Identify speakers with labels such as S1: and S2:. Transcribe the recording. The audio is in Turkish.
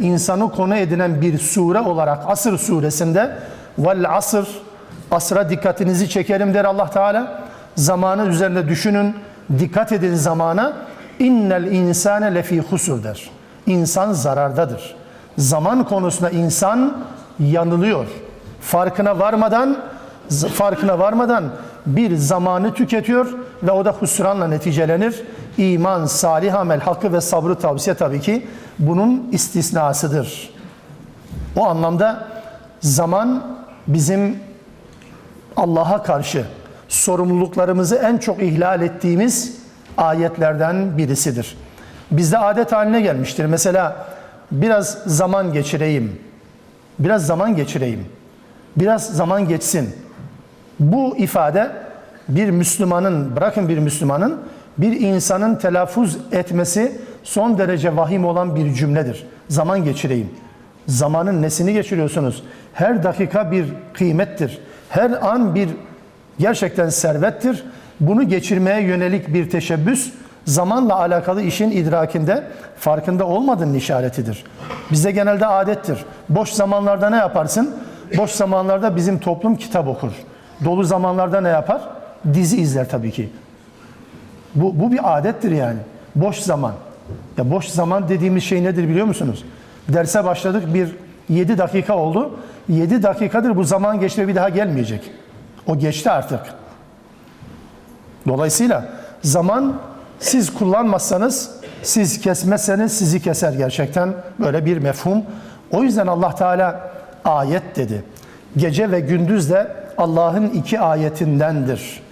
S1: insanı konu edinen bir sure olarak Asır suresinde vel asır asra dikkatinizi çekerim der Allah Teala. Zamanı üzerinde düşünün, dikkat edin zamana. İnnel insane lefi husur der. İnsan zarardadır. Zaman konusunda insan yanılıyor. Farkına varmadan farkına varmadan bir zamanı tüketiyor ve o da husranla neticelenir. İman, salih amel, hakkı ve sabrı tavsiye tabii ki bunun istisnasıdır. O anlamda zaman bizim Allah'a karşı sorumluluklarımızı en çok ihlal ettiğimiz ayetlerden birisidir. Bizde adet haline gelmiştir. Mesela biraz zaman geçireyim. Biraz zaman geçireyim. Biraz zaman geçsin. Bu ifade bir Müslümanın, bırakın bir Müslümanın, bir insanın telaffuz etmesi son derece vahim olan bir cümledir. Zaman geçireyim. Zamanın nesini geçiriyorsunuz? Her dakika bir kıymettir. Her an bir gerçekten servettir. Bunu geçirmeye yönelik bir teşebbüs zamanla alakalı işin idrakinde farkında olmadığının işaretidir. Bizde genelde adettir. Boş zamanlarda ne yaparsın? Boş zamanlarda bizim toplum kitap okur. Dolu zamanlarda ne yapar? Dizi izler tabii ki. Bu, bu bir adettir yani. Boş zaman. Ya boş zaman dediğimiz şey nedir biliyor musunuz? Derse başladık bir 7 dakika oldu. 7 dakikadır bu zaman geçti ve bir daha gelmeyecek. O geçti artık. Dolayısıyla zaman siz kullanmazsanız, siz kesmezseniz sizi keser gerçekten böyle bir mefhum. O yüzden Allah Teala ayet dedi. Gece ve gündüz de Allah'ın iki ayetindendir.